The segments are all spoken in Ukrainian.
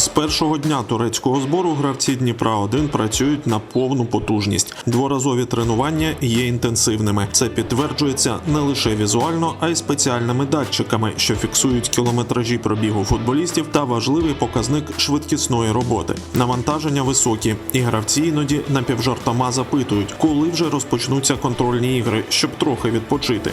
З першого дня турецького збору гравці Дніпра 1 працюють на повну потужність. Дворазові тренування є інтенсивними. Це підтверджується не лише візуально, а й спеціальними датчиками, що фіксують кілометражі пробігу футболістів та важливий показник швидкісної роботи. Навантаження високі, і гравці іноді напівжартома запитують, коли вже розпочнуться контрольні ігри, щоб трохи відпочити.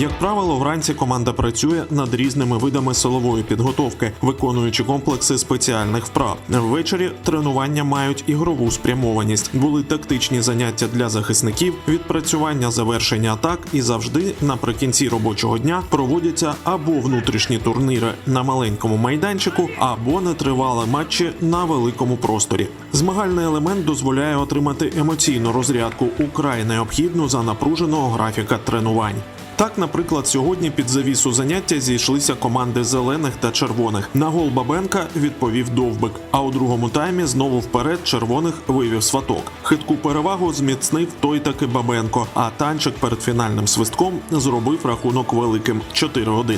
Як правило, вранці команда працює над різними видами силової підготовки, виконуючи комплекси спеціальних вправ. Ввечері тренування мають ігрову спрямованість. Були тактичні заняття для захисників, відпрацювання завершення атак, і завжди наприкінці робочого дня проводяться або внутрішні турніри на маленькому майданчику, або нетривалі матчі на великому просторі. Змагальний елемент дозволяє отримати емоційну розрядку, украй необхідну за напруженого графіка тренувань. Так, наприклад, сьогодні під завісу заняття зійшлися команди зелених та червоних. На гол Бабенка відповів Довбик. А у другому таймі знову вперед червоних вивів сваток. Хитку перевагу зміцнив той таки Бабенко. А танчик перед фінальним свистком зробив рахунок великим 4-1.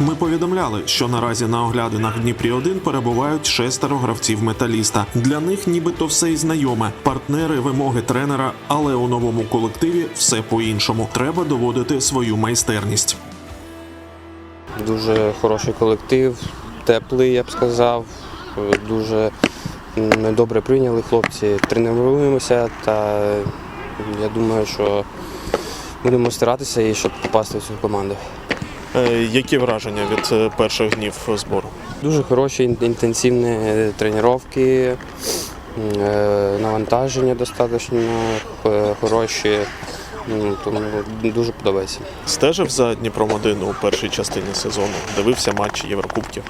Ми повідомляли, що наразі на оглядинах Дніпрі 1 перебувають шестеро гравців металіста. Для них нібито все й знайоме, партнери, вимоги тренера, але у новому колективі все по-іншому. Треба доводити свою майстерність. Дуже хороший колектив, теплий, я б сказав. Дуже добре прийняли хлопці. Тренуємося та я думаю, що будемо старатися і щоб попасти в цю команду. Які враження від перших днів збору? Дуже хороші інтенсивні е, тренування, е, навантаження достатньо е, хороші. Тому дуже подобається. Стежив за Дніпром 1 у першій частині сезону. Дивився матчі Єврокубків.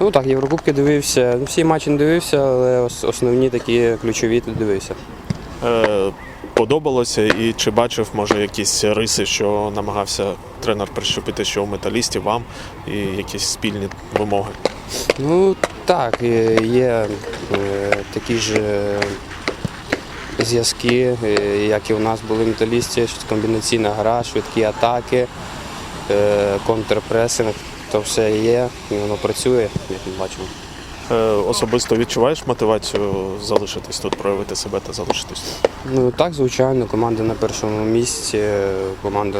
Ну так, Єврокубки дивився. Ну, Всі матчі не дивився, але основні такі ключові дивився. Е, Подобалося і чи бачив, може, якісь риси, що намагався тренер прищепити, що у металістів вам і якісь спільні вимоги? Ну так, є е, такі ж е, зв'язки, е, як і у нас були в металісті, комбінаційна гра, швидкі атаки, контрпресинг, то все є, і воно працює, як ми бачимо. Е, Особисто відчуваєш мотивацію залишитись тут, проявити себе та залишитись тут? Ну так, звичайно, команда на першому місці, е, команда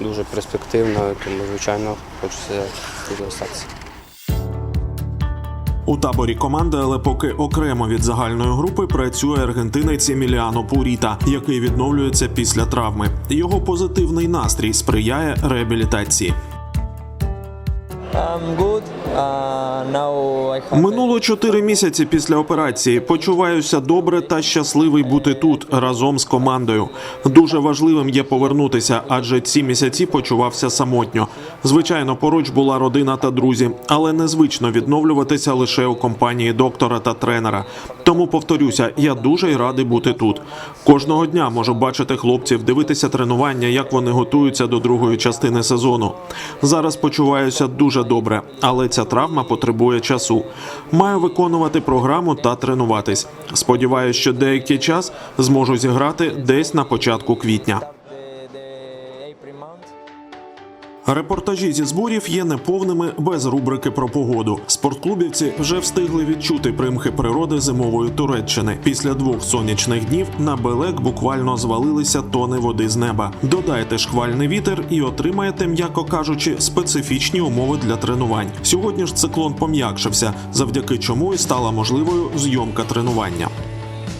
дуже перспективна, тому звичайно хочеться тут залишатися. У таборі команди, але поки окремо від загальної групи, працює аргентинець Еміліано Пуріта, який відновлюється після травми. Його позитивний настрій сприяє реабілітації. Минуло чотири місяці після операції. Почуваюся добре та щасливий бути тут разом з командою. Дуже важливим є повернутися, адже ці місяці почувався самотньо. Звичайно, поруч була родина та друзі, але незвично відновлюватися лише у компанії доктора та тренера. Тому повторюся, я дуже й радий бути тут. Кожного дня можу бачити хлопців, дивитися тренування, як вони готуються до другої частини сезону. Зараз почуваюся дуже добре, але ця травма потребує часу. Маю виконувати програму та тренуватись. Сподіваюсь, що деякий час зможу зіграти десь на початку квітня. Репортажі зі зборів є неповними без рубрики про погоду. Спортклубівці вже встигли відчути примхи природи зимової Туреччини. Після двох сонячних днів на Белек буквально звалилися тони води з неба. Додайте шквальний вітер і отримаєте, м'яко кажучи, специфічні умови для тренувань. Сьогодні ж циклон пом'якшився, завдяки чому і стала можливою зйомка тренування.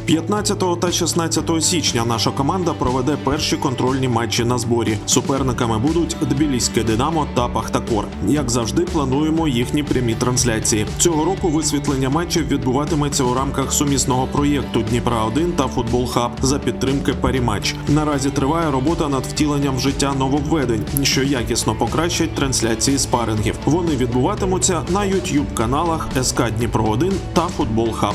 15 та 16 січня наша команда проведе перші контрольні матчі на зборі. Суперниками будуть Тбіліське Динамо та Пахтакор. Як завжди, плануємо їхні прямі трансляції. Цього року висвітлення матчів відбуватиметься у рамках сумісного проєкту Дніпра 1 та Футбол Хаб за підтримки Паріматч. Наразі триває робота над втіленням в життя нововведень, що якісно покращать трансляції спарингів. Вони відбуватимуться на youtube каналах СК Дніпро 1 та Футбол Хаб.